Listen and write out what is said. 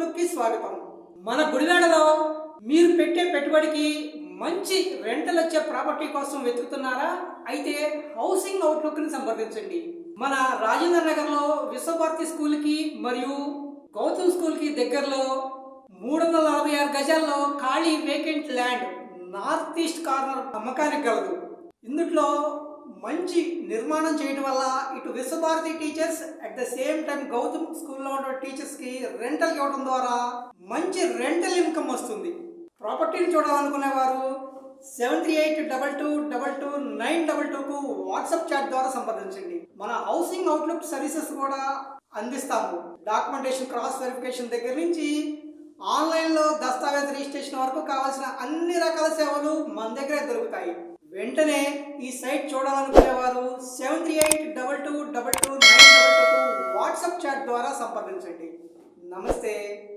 Outlook స్వాగతం. మన గుడివాడలో మీరు పెట్టే పెట్టుబడికి మంచి రెంటలు వచ్చే ప్రాపర్టీ కోసం వెతుకుతున్నారా? అయితే హౌసింగ్ అవుట్లుక్ని సంప్రదించండి. మన రాజేంద్ర నగర్లో విశ్వభారతి స్కూల్కి మరియు గౌతమ్ స్కూల్కి దగ్గరలో మూడు వందల నలభై ఆరు గజాల్లో ఖాళీ vacant land north east corner అమ్మకానికి కలదు. ఇందుట్లో మంచి నిర్మాణం చేయడం వల్ల ఇటు Vishwabharati teachers at the same time Gautam స్కూల్లో ఉన్న టీచర్స్కి రెంటల్ ఇవ్వడం ద్వారా మంచి రెంటల్ ఇన్కమ్ వస్తుంది. ప్రాపర్టీని చూడాలనుకునే వారు seven three eight double two double two nine double టూకు WhatsApp chat ద్వారా సంప్రదించండి. మన హౌసింగ్ అవుట్లుక్ సర్వీసెస్ కూడా అందిస్తాము. డాక్యుమెంటేషన్ క్రాస్ వెరిఫికేషన్ దగ్గర నుంచి ఆన్లైన్లో దస్తావేజ్ రిజిస్ట్రేషన్ వరకు కావాల్సిన అన్ని రకాల సేవలు మన దగ్గరే దొరుకుతాయి. వెంటనే ఈ site చూడాలనుకునేవారు seven three eight double two double two nine double two WhatsApp chat ద్వారా సంప్రదించండి. నమస్తే.